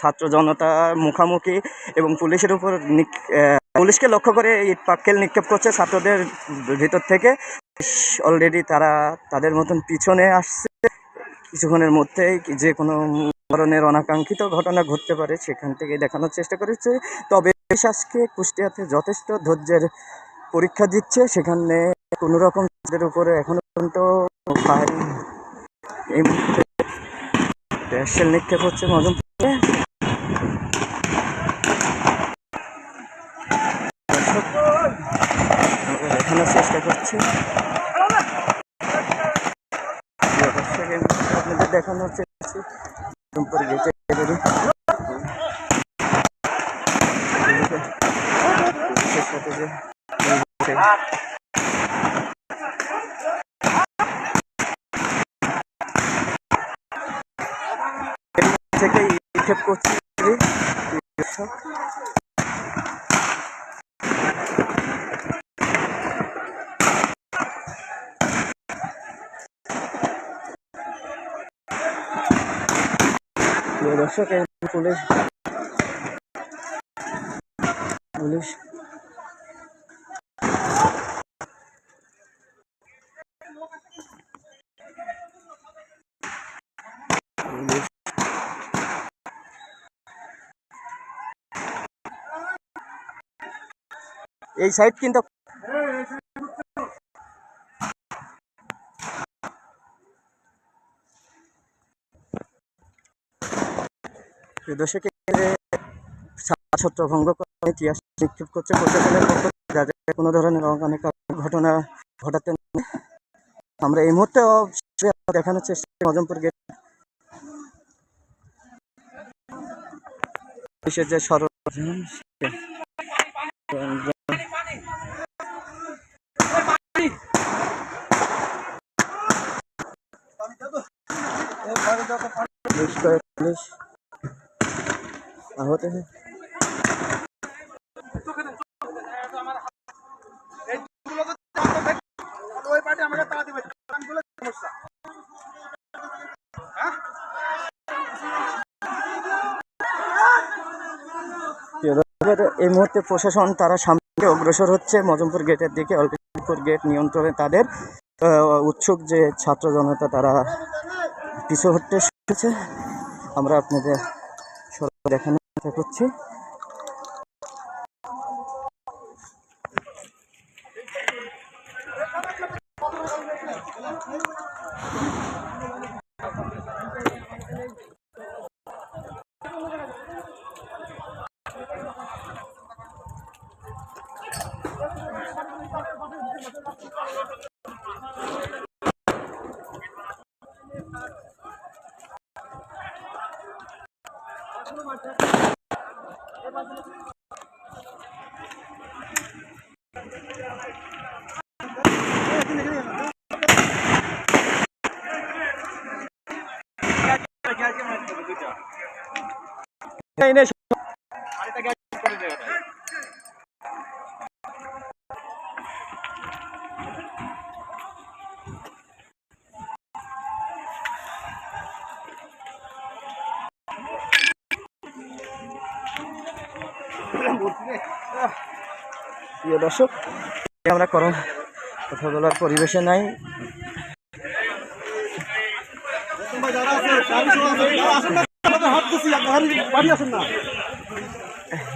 ছাত্র জনতার মুখামুখি এবং পুলিশের উপর পুলিশকে লক্ষ্য করে ইট পাক্কেল নিক্ষেপ করছে ছাত্রদের ভিতর থেকে। অলরেডি তারা তাদের মতন পিছনে আসছে। কিছুক্ষণের মধ্যেই যে কোনো ধরনের অনাকাঙ্ক্ষিত ঘটনা ঘটতে পারে সেখান থেকে দেখানোর চেষ্টা করেছে। তবে আজকে কুষ্টিয়াতে যথেষ্ট ধৈর্যের পরীক্ষা দিচ্ছে। সেখানে কোনো রকম তাদের উপরে এখনও পর্যন্ত ফায়ারিং এই মুহূর্তে নিক্ষেপ হচ্ছে মজমপুরে মুহূর্তে আপনাদের যে এই নিক্ষেপ করছি দর্শক প্রিয় দর্শক এই পুলিশ পুলিশ পুলিশ এই সাইড কিন্তু দর্শক ছত্রভঙ্গ করার ইতিহাস নিক্ষেপ করছে প্রশাসনের পক্ষ যাতে কোনো ধরনের অনেক ঘটনা ঘটাতে আমরা এই মুহূর্তে দেখানোর চেষ্টা করি মজমপুর গেট। পুলিশের যে সরঞ্জাম সে- সরঞ্জাম पुलिस का पुलिस आहोते हैं প্রিয় দর্শক, এই মুহূর্তে প্রশাসন তারা সামনে অগ্রসর হচ্ছে মজমপুর গেটের দিকে অল্পপুর গেট নিয়ন্ত্রণে তাদের আহ, উৎসুক যে ছাত্র জনতা তারা পিছু হটতে শিখেছে আমরা আপনাদের সরকার দেখানোর চেষ্টা করছি। এই প্রিয় দর্শক, আমরা করম কথা বলার পরিবেশে নাই।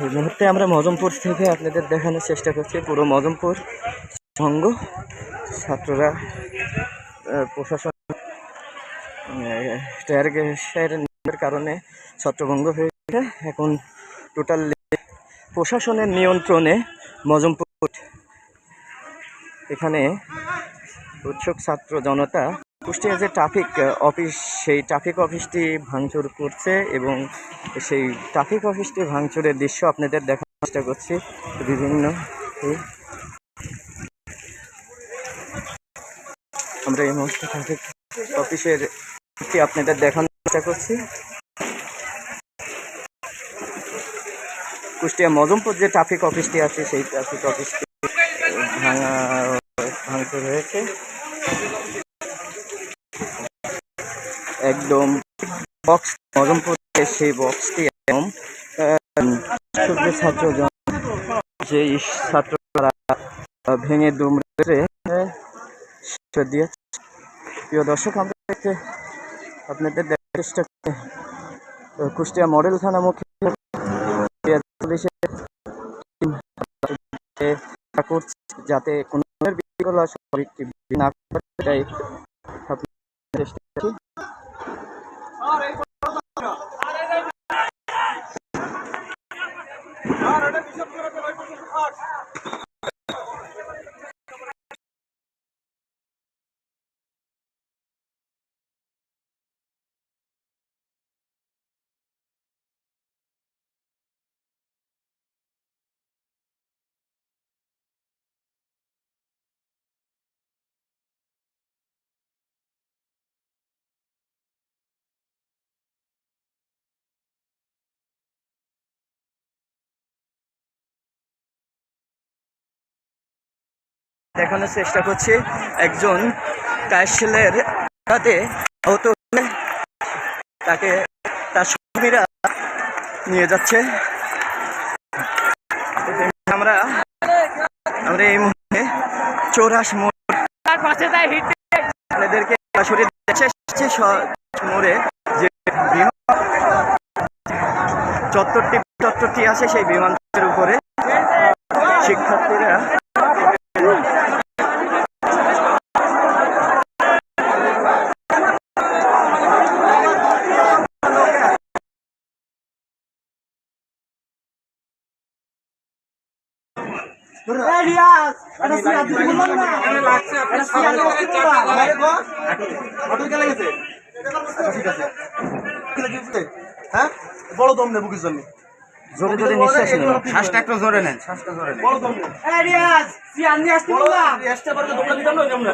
এই মুহূর্তে আমরা মজমপুর থেকে আপনাদের দেখানোর চেষ্টা করছি, পুরো মজমপুর সঙ্গ ছাত্ররা প্রশাসন টায়ার গ্যাসের কারণে ছত্রভঙ্গ হয়েছে। এখন টোটাল প্রশাসনের নিয়ন্ত্রণে মজমপুর এখানে উৎসুক ছাত্র জনতা কুষ্টিয়া যে ট্রাফিক অফিস, সেই ট্রাফিক অফিসটি ভাঙচুর করছে এবং সেই ট্রাফিক অফিসটি ভাঙচুরের দৃশ্য আপনাদের দেখার চেষ্টা করছি বিভিন্ন। আমরা এই মুহূর্তে ট্রাফিক অফিসের আপনাদের দেখানোর চেষ্টা করছি। কুষ্টিয়া মজমপুর যে ট্রাফিক অফিসটি আছে, সেই ট্রাফিক অফিসটি ভাঙা হয়েছে। একদম বক্স মজমপুর সেই বক্সটি এবং ছোট্ট ছাত্র সেই ছাত্ররা ভেঙে দুমড়ে দিয়েছে প্রিয় দর্শক, আমরা আপনাদের চেষ্টা কুষ্টিয়া মডেল থানা মুখে করছে যাতে কোনো বিশৃঙ্খলা সৃষ্টি না করে তাই চেষ্টা দেখানোর চেষ্টা করছি একজন কাশলের হাতে। আহত তাকে তার সঙ্গীরা নিয়ে যাচ্ছে। আমরা আমরা এই মুহূর্তে চৌরাস মোড় আপনাদেরকে সরাসরি মোড়ে যে বিমান চত্বরটি চত্বরটি আছে সেই বিমানের উপরে। হ্যাঁ? বড় দম নেব কিছু জন্য? জোরে জোরে নিঃশ্বাস নিন শ্বাসটা একটু জোরে নেন। শ্বাসটা জোরে নেন বড় দম নেন রিয়াজ সিয়ান নিয়ে আসতে বললাম বড় পারলে দমটা দিতাম না কেমন?